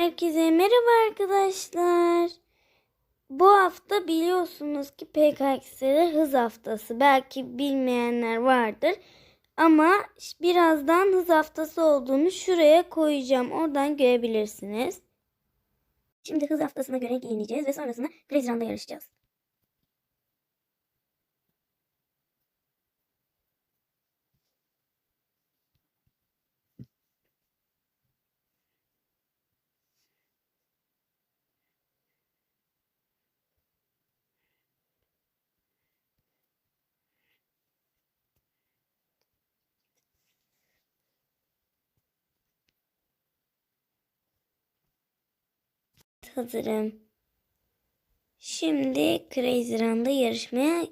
Herkese merhaba arkadaşlar. Bu hafta biliyorsunuz ki PKX'de hız haftası. Belki bilmeyenler vardır. Ama birazdan hız haftası olduğunu şuraya koyacağım. Oradan görebilirsiniz. Şimdi hız haftasına göre giyineceğiz ve sonrasında Crazy Run'da Hazırım. Şimdi Crazy Run'da yarışmaya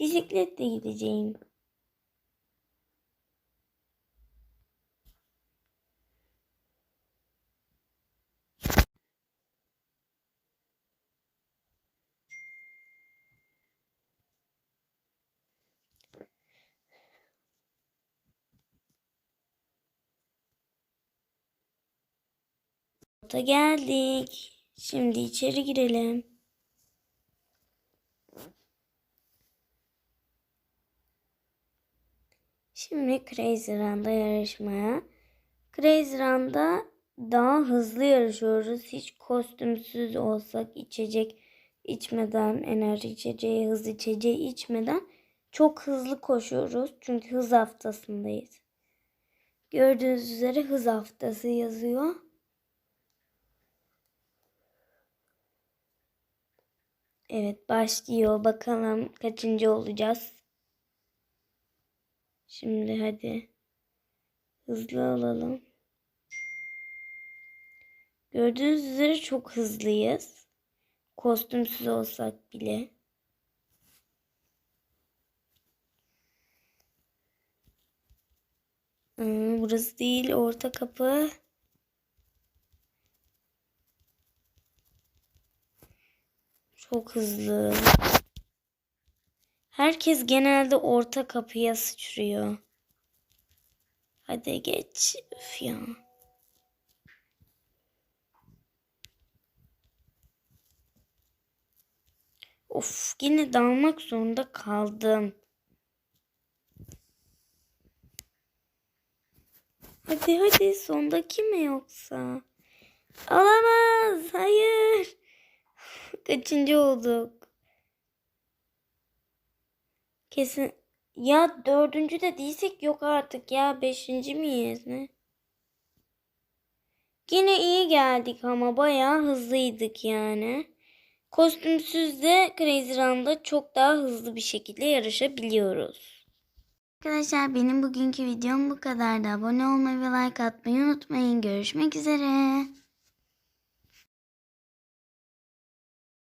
bisikletle gideceğim. Da geldik. Şimdi içeri girelim. Şimdi Crazy Run'da yarışmaya. Crazy Run'da daha hızlı yarışıyoruz. Hiç kostümsüz olsak içecek içmeden, enerji içeceği, hız içeceği içmeden çok hızlı koşuyoruz. Çünkü hız haftasındayız. Gördüğünüz üzere hız haftası yazıyor. Evet başlıyor. Bakalım kaçıncı olacağız. Şimdi hadi. Hızlı alalım. Gördüğünüz üzere çok hızlıyız. Kostümsüz olsak bile. Hmm, burası değil orta kapı. Çok hızlı. Herkes genelde orta kapıya sıçrıyor. Hadi geç. Üf ya. Of yine dalmak zorunda kaldım. Hadi hadi sondaki mi yoksa? Alamaz. Hayır. Kaçıncı olduk? Kesin. Ya dördüncü de değilsek yok artık ya. Beşinci miyiz ne? Yine iyi geldik ama bayağı hızlıydık yani. Kostümsüz de Crazy Run'da çok daha hızlı bir şekilde yarışabiliyoruz. Arkadaşlar benim bugünkü videom bu kadardı. Abone olmayı ve like atmayı unutmayın. Görüşmek üzere.